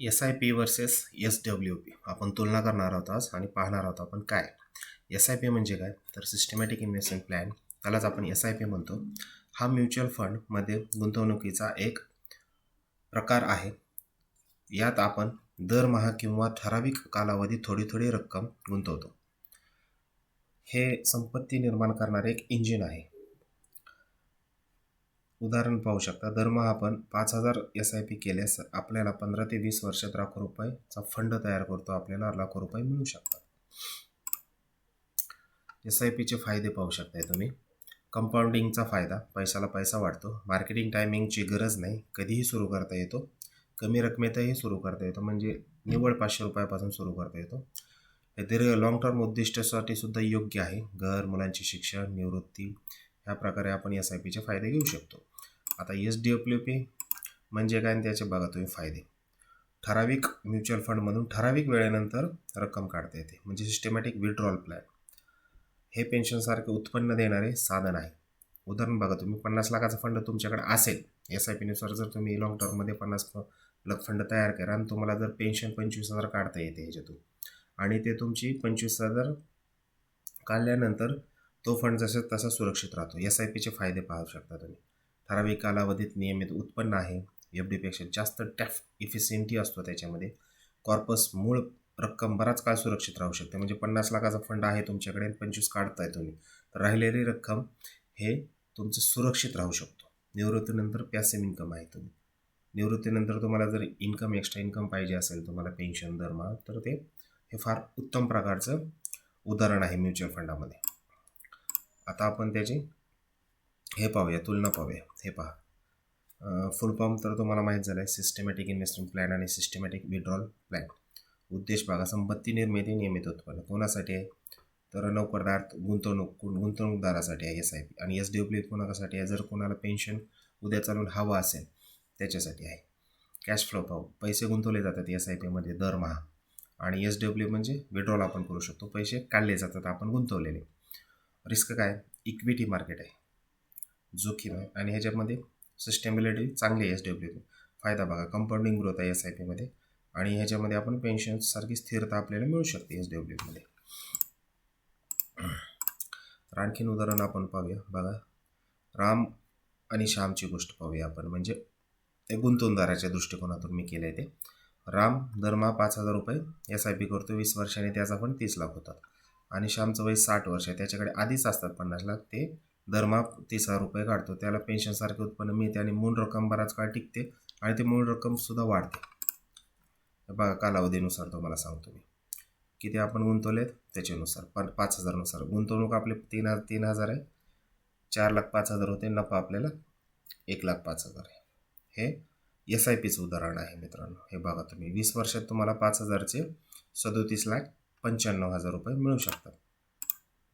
S I P versus S W P आपण तुलना करणार आहोत आज आणि पाहणार आहोत आपण काय. एस आय पी म्हणजे काय? तर सिस्टमॅटिक इन्व्हेस्टमेंट प्लॅन त्यालाच आपण एस आय पी म्हणतो. हा म्युच्युअल फंडमध्ये गुंतवणुकीचा एक प्रकार आहे. यात आपण दरमहा किंवा ठराविक कालावधीत थोडी थोडी रक्कम गुंतवतो. हे संपत्ती निर्माण करणारे एक इंजिन आहे. उदाहरण पाहू शकता. दरमहा आपण पाच हजार एस आय पी केल्यास आपल्याला पंधरा ते वीस वर्षात लाखो रुपयाचा फंड तयार करतो. आपल्याला लाखो रुपये मिळू शकतात. एस आय पीचे फायदे पाहू शकताय तुम्ही. कंपाऊंडिंगचा फायदा पैशाला पैसा वाढतो. मार्केटिंग टायमिंगची गरज नाही. कधीही सुरू करता येतो. कमी रकमेतही सुरू करता येतो. म्हणजे निव्वळ पाचशे रुपयापासून सुरू करता येतो. हे दीर्घ लाँग टर्म उद्दिष्टासाठी सुद्धा योग्य आहे. घर मुलांचे शिक्षण निवृत्ती ह्या प्रकारे आपण एस आय पीचे फायदे घेऊ शकतो. आता एस डी डब्ल्यू पी म्हणजे काय आणि त्याचे बघा तुम्ही फायदे. ठराविक म्युच्युअल फंडमधून ठराविक वेळेनंतर रक्कम काढता येते. म्हणजे सिस्टमॅटिक विड्रॉल प्लॅन हे पेन्शनसारखे उत्पन्न देणारे साधन आहे. उदाहरण बघा तुम्ही पन्नास लाखाचा फंड तुमच्याकडे असेल एस आय पीनुसार जर तुम्ही लॉंग टर्ममध्ये पन्नास लाख फंड तयार करा आणि तुम्हाला जर पेन्शन पंचवीस हजार काढता येते ह्याच्यातून. आणि ते तुमची पंचवीस हजार काढल्यानंतर तो फंड जसं तसा सुरक्षित राहतो. एस आय पीचे फायदे पाहू शकता तुम्ही. ठराविक कालावधीत नियमित उत्पन्न आहे. एफ डीपेक्षा जास्त टॅफ इफिशियंटी असतो त्याच्यामध्ये. कॉर्पस मूळ रक्कम बराच काळ सुरक्षित राहू शकते. म्हणजे पन्नास लाखाचा फंड आहे तुमच्याकडे पंचवीस काढताय तुम्ही. तर राहिलेली रक्कम हे तुमचं सुरक्षित राहू शकतो. निवृत्तीनंतर पॅसिव्ह इन्कम आहे तुम्ही. निवृत्तीनंतर तुम्हाला जर इन्कम एक्स्ट्रा इन्कम पाहिजे असेल तुम्हाला पेन्शन दरमहा तर ते हे फार उत्तम प्रकारचं उदाहरण आहे म्युच्युअल फंडामध्ये. आता आपण त्याची हे पाहूया तुलना पाहूया. हे पहा. फुल फॉर्म तर तुम्हाला माहीत झालं आहे सिस्टमॅटिक इन्व्हेस्टमेंट प्लॅन आणि सिस्टमॅटिक विड्रॉल प्लॅन उद्देश भागा संपत्ती निर्मिती नियमित उत्पन्न. कोणासाठी आहे? तर नोकरदार गुंतवणूक गुंतवणूकदारासाठी आहे एस आय पी आणि एस डब्ल्यू कोणासाठी आहे? जर कोणाला पेन्शन उद्या चालून हवं असेल त्याच्यासाठी आहे. कॅश फ्लो पाहू. पैसे गुंतवले जातात एस आय पीमध्ये दरमहा आणि एस डब्ल्यू म्हणजे विड्रॉल आपण करू शकतो. पैसे काढले जातात आपण गुंतवलेले. रिस्क काय? इक्विटी मार्केट आहे. जोखीम आहे. आणि ह्याच्यामध्ये सस्टेनेबिलिटी चांगली आहे एस डब्ल्यू पी फायदा बघा कंपाऊंडिंग ग्रोथ आहे एस आय पीमध्ये आणि ह्याच्यामध्ये आपण पेन्शनसारखी स्थिरता आपल्याला मिळू शकते एस डब्ल्यूमध्ये तर आणखीन उदाहरण आपण पाहूया. बघा राम आणि श्यामची गोष्ट पाहूया आपण. म्हणजे ते गुंतवणूकदाराच्या दृष्टिकोनातून मी केलं आहे ते. राम दरमहा पाच हजार रुपये एस आय पी करतो. वीस वर्षाने त्याचा पण तीस लाख होतात. आणि श्यामचं वय साठ वर्ष आहे. त्याच्याकडे आधीच असतात पन्नास लाख. ते दरमहा तीस हजार रुपये काढतो. त्याला पेन्शनसारखे उत्पन्न मिळते आणि मूळ रक्कम बराच काळ टिकते आणि ते मूळ रक्कमसुद्धा वाढते. बघा कालावधीनुसार तुम्हाला सांगतो मी. किती आपण गुंतवलेत? त्याच्यानुसार. पण पाच हजारनुसार. गुंतवणूक आपले तीन हजार तीन हजार आहे. चार लाख पाच हजार होते. नफा आपल्याला एक लाख पाच हजार आहे. हे एस आय पीचं उदाहरण आहे मित्रांनो. हे बघा तुम्ही. वीस वर्षात तुम्हाला पाच हजारचे सदोतीस लाख पंच्याण्णव हजार रुपये मिळू शकतात.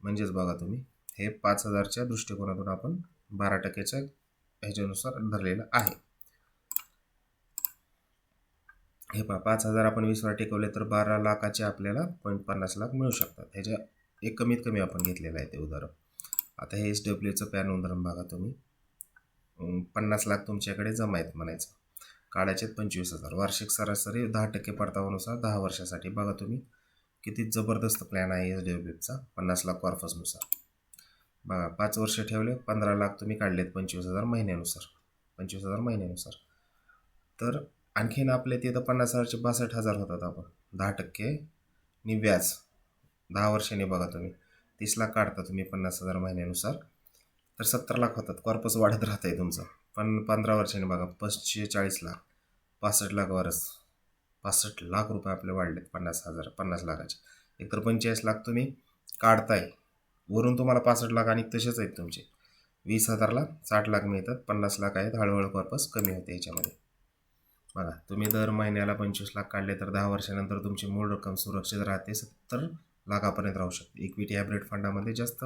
म्हणजेच बघा तुम्ही हे पाच हजारच्या दृष्टिकोनातून आपण बारा टक्क्याच्या ह्याच्यानुसार धरलेलं आहे. हे पहा पाच हजार आपण वीस वेळा टिकवले तर बारा लाखाचे आपल्याला पॉईंट पन्नास लाख मिळू शकतात. ह्याच्या एक कमीत कमी आपण घेतलेलं आहे ते उदाहरण. आता हे एस डब्ल्यूचं पॅन उदाहरण बघा तुम्ही. पन्नास लाख तुमच्याकडे जमा आहेत म्हणायचं. काढायचे पंचवीस हजार. वार्षिक सरासरी दहा टक्के परतावानुसार दहा वर्षासाठी. बघा तुम्ही किती जबरदस्त प्लॅन आहे एस डब्ल्यूचा पन्नास लाख कॉर्फसनुसार बघा पाच वर्ष ठेवले पंधरा लाख तुम्ही काढलेत पंचवीस हजार महिन्यानुसार. पंचवीस हजार महिन्यानुसार. तर आणखीन आपले तिथं पन्नास हजारचे बासष्ट हजार होतात आपण. दहा टक्के नि व्याज. दहा वर्षांनी बघा तुम्ही. तीस लाख काढता तुम्ही पन्नास हजार महिन्यानुसार. तर सत्तर लाख होतात. कॉर्पस वाढत राहत आहे तुमचं. पण पंधरा वर्षांनी बघा पस्तीस चाळीस लाख पासष्ट लाखवरच पासष्ट लाख रुपये आपले वाढलेत पन्नास हजार पन्नास लाखाचे. एकतर पंचेचाळीस लाख तुम्ही काढताय. वरून तुम्हाला पासष्ट लाख आणि तसेच आहेत तुमचे. वीस हजारला साठ लाख मिळतात पन्नास लाख आहेत हळूहळू कॉर्पस कमी होते याच्यामध्ये. बघा तुम्ही दर महिन्याला पंचवीस लाख काढले तर दहा वर्षानंतर तुमची मूळ रक्कम सुरक्षित राहते सत्तर लाखापर्यंत राहू शकते. इक्विटी हायब्रिड फंडामध्ये जास्त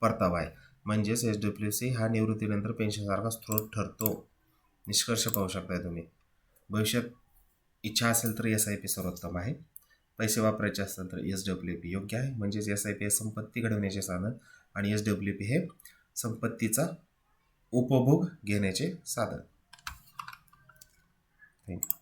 परतावा आहे. म्हणजेच एच डब्ल्यू सी हा निवृत्तीनंतर पेन्शनसारखा स्रोत ठरतो. निष्कर्ष पाहू शकताय तुम्ही. भविष्यात इच्छा असेल तर एस आय पी सर्वोत्तम आहे. पैसे वापरायचे असतात तर एस डब्ल्यू पी योग्य आहे. म्हणजेच एस आय पी हे संपत्ती घडवण्याचे साधन आणि एस डब्ल्यू पी हे संपत्तीचा उपभोग घेण्याचे साधन. थँक्यू